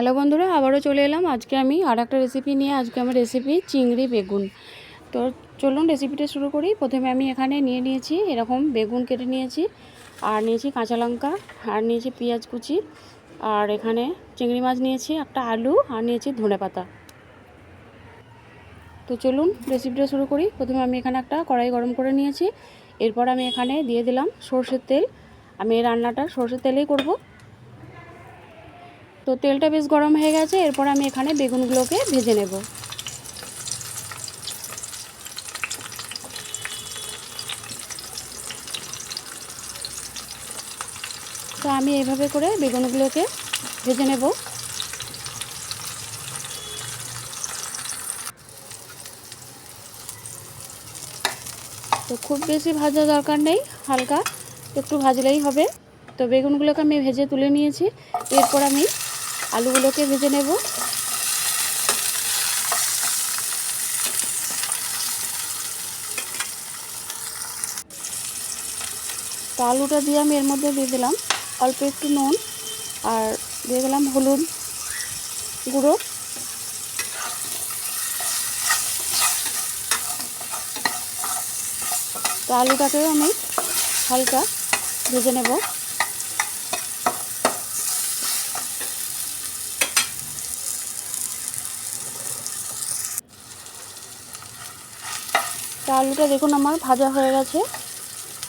Hello বন্ধুরা, আবারও চলে এলাম। আজকে আমি আর একটা রেসিপি নিয়ে, আজকে আমার রেসিপি চিংড়ি বেগুন। তো চলুন রেসিপিটা শুরু করি। প্রথমে আমি এখানে নিয়ে নিয়েছি এরকম বেগুন কেটে নিয়েছি, আর নিয়েছি কাঁচা লঙ্কা, আর নিয়েছি পেঁয়াজ কুচি, আর এখানে চিংড়ি মাছ নিয়েছি, একটা আলু, আর নিয়েছি ধনে পাতা। তো চলুন রেসিপিটা শুরু করি। প্রথমে আমি এখানে একটা কড়াই গরম করে নিয়েছি। এরপর আমি এখানে দিয়ে দিলাম সর্ষের তেল। আমি এই রান্নাটা সর্ষের তেলেই করব। তো তেলটা বেশ গরম হয়ে গেছে, এরপর আমি এখানে বেগুনগুলোকে ভেজে নেব। তো আমি এইভাবে করে বেগুনগুলোকে ভেজে নেব। তো খুব বেশি ভাজা দরকার নেই, হালকা একটু ভাজলেই হবে। তো বেগুনগুলোকে আমি ভেজে তুলে নিয়েছি, এরপর আমি আলুগুলোকে ভেজে নেব। তো আলুটা দিয়ে আমি এর মধ্যে দিয়ে দিলাম অল্প একটু নুন আর দিয়ে দিলাম হলুদ গুঁড়ো। তো আলুটাকেও আমি হালকা ভেজে নেব। তো আলুটা দেখুন আমার ভাজা হয়ে গেছে।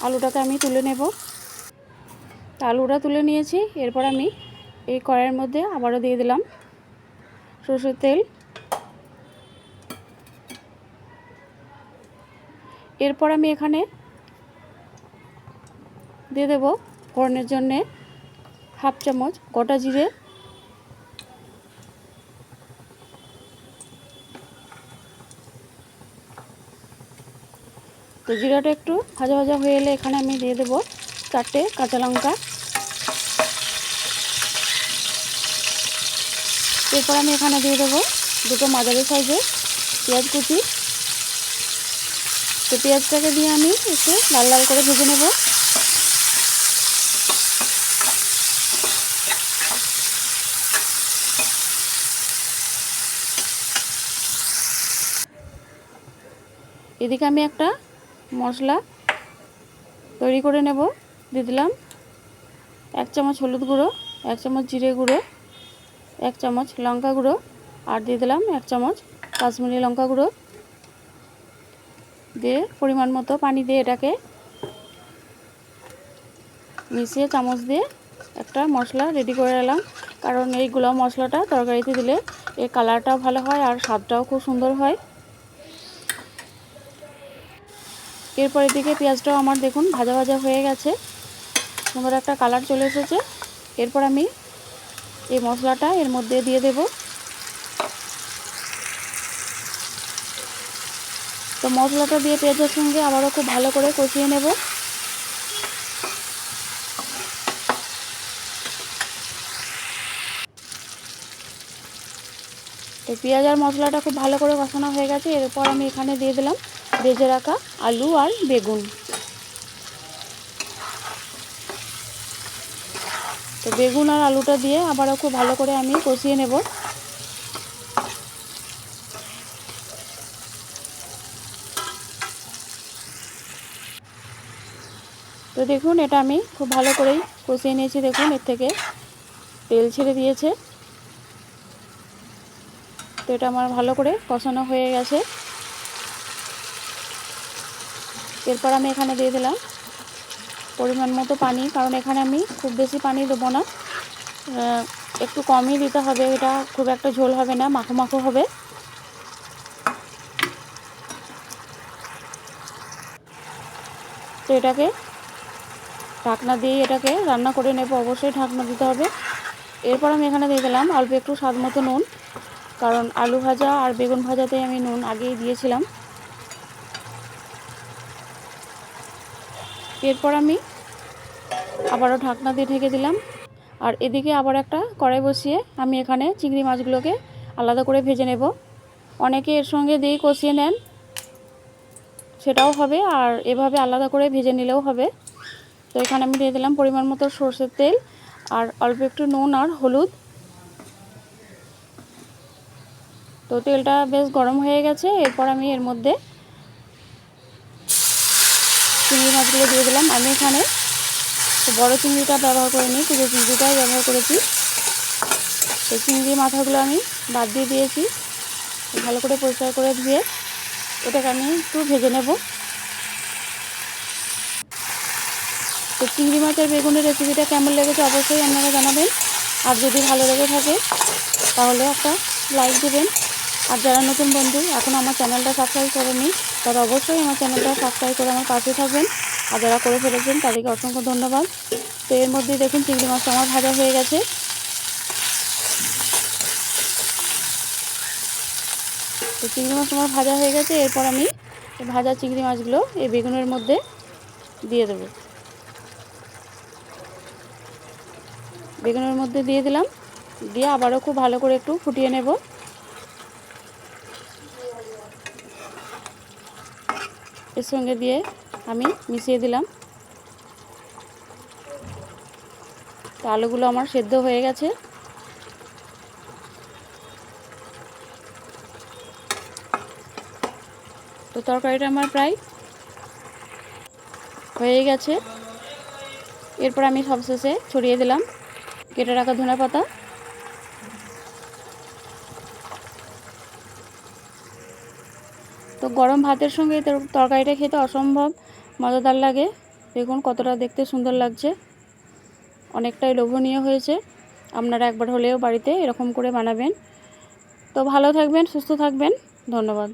আলুটাকে আমি তুলে নেব। তা আলুটা তুলে নিয়েছি। এরপর আমি এই কড়াইয়ের মধ্যে আবারও দিয়ে দিলাম সরষের তেল। এরপর আমি এখানে দিয়ে দেব ফোড়নের জন্যে হাফ চামচ গোটা জিরে তো জিরাটা একটু ভাজা ভাজা হয়ে এলে এখানে আমি দিয়ে দেবো চারটে কাঁচা লঙ্কা। এরপর আমি এখানে দিয়ে দেবো দুটো মাঝারি সাইজের পেঁয়াজ কুচি। তো পেঁয়াজটাকে দিয়ে আমি একটু লাল লাল করে ভেজে নেব। এদিকে আমি একটা মশলা তৈরি করে নেব, দিয়ে দিলাম এক চামচ হলুদ গুঁড়ো, এক চামচ জিরে গুঁড়ো, এক চামচ লঙ্কা গুঁড়ো, আর দিয়ে দিলাম এক চামচ কাশ্মীরি লঙ্কা গুঁড়ো। দিয়ে পরিমাণ মতো পানি দিয়ে এটাকে মিশিয়ে চামচ দিয়ে একটা মশলা রেডি করে এলাম কারণ এই গুঁড়া মশলাটা তরকারিতে দিলে এর কালারটাও ভালো হয় আর স্বাদটাও খুব সুন্দর হয়। এরপর এদিকে পেঁয়াজটাও আমার দেখুন ভাজা ভাজা হয়ে গেছে। সুন্দর একটা কালার চলে এসেছে। এরপর আমি এই মশলাটা এর মধ্যে দিয়ে দেব। তো মশলাটা দিয়ে পেঁয়াজের সঙ্গে আবারও খুব ভালো করে কষিয়ে নেব। তো পেঁয়াজ আর মশলাটা খুব ভালো করে কষানো হয়ে গেছে। এরপর আমি এখানে দিয়ে দিলাম ভেজে রাখা আলু আর বেগুন। তো বেগুন আর আলুটা দিয়ে আবারও খুব ভালো করে আমি কষিয়ে নেব। তো দেখুন, এটা আমি খুব ভালো করেই কষিয়ে নিয়েছি। দেখুন, এর থেকে তেল ছেড়ে দিয়েছে। তো এটা আমার ভালো করে কষানো হয়ে গেছে। এরপর আমি এখানে দিয়ে দিলাম পরিমাণ মতো পানি, কারণ এখানে আমি খুব বেশি পানি দেবো না। একটু কমই দিতে হবে, এটা খুব একটা ঝোল হবে না, মাখো মাখো হবে। তো এটাকে ঢাকনা দিয়ে এটাকে রান্না করে নেব, অবশ্যই ঢাকনা দিতে হবে। এরপর আমি এখানে দিয়ে দিলাম অল্প একটু স্বাদ মতো নুন, কারণ আলু ভাজা আর বেগুন ভাজাতে আমি নুন আগেই দিয়েছিলাম। এরপর আমি আবারও ঢাকনা দিয়ে ঢেকে দিলাম। আর এদিকে আবার একটা কড়াই বসিয়ে আমি এখানে চিংড়ি মাছগুলোকে আলাদা করে ভেজে নেব। অনেকে এর সঙ্গে দিয়েই কষিয়ে নেন, সেটাও হবে। আর এভাবে আলাদা করে ভেজে নিলেও হবে। তো এখানে আমি দিয়ে দিলাম পরিমাণ মতো সর্ষের তেল আর অল্প একটু নুন আর হলুদ। তো তেলটা বেশ গরম হয়ে গেছে। এরপর আমি এর মধ্যে চিংড়ি মাছগুলো দিয়ে দিলাম। আমি এখানে বড় চিংড়িটা ব্যবহার করিনি, শুধু চিংড়িটাই ব্যবহার করেছি। তো চিংড়ি মাথাগুলো আমি বাদ দিয়ে দিয়েছি। ভালো করে পরিষ্কার করে ধুয়ে ওটাকে আমি একটু ভেজে নেব। তো চিংড়ি মাছের বেগুনের রেসিপিটা কেমন লেগেছে অবশ্যই আপনারা জানাবেন। আর যদি ভালো লেগে থাকে, তাহলে একটা লাইক দেবেন। আর যারা নতুন বন্ধু, এখন আমার চ্যানেলটা সাবস্ক্রাইব করেনি, তারা অবশ্যই আমার চ্যানেলটা সাবস্ক্রাইব করে আমার পাশে থাকবেন। আর যারা করে ফেলেছেন, তাদেরকে অসংখ্য ধন্যবাদ। তো এর মধ্যেই দেখুন, চিংড়ি মাছটা আমার ভাজা হয়ে গেছে। তো চিংড়ি মাছ আমার ভাজা হয়ে গেছে। এরপর আমি ভাজা চিংড়ি মাছগুলো এই বেগুনের মধ্যে দিয়ে দেবো। বেগুনের মধ্যে দিয়ে দিলাম। দিয়ে আবারও খুব ভালো করে একটু ফুটিয়ে নেব। এর সঙ্গে দিয়ে আমি মিশিয়ে দিলাম। তো আলুগুলো আমার সেদ্ধ হয়ে গেছে। তো তরকারিটা আমার প্রায় হয়ে গেছে। এরপর আমি সবশেষে ছড়িয়ে দিলাম। কেটে রাখা ধনে পাতা তো গরম ভাতের সঙ্গে তরকারিটা খেতে অসম্ভব মজাদার লাগে। দেখুন কতটা দেখতে সুন্দর লাগছে। অনেকটাই লোভনীয় হয়েছে। আপনারা একবার হলেও বাড়িতে এরকম করে বানাবেন। তো ভালো থাকবেন, সুস্থ থাকবেন। ধন্যবাদ।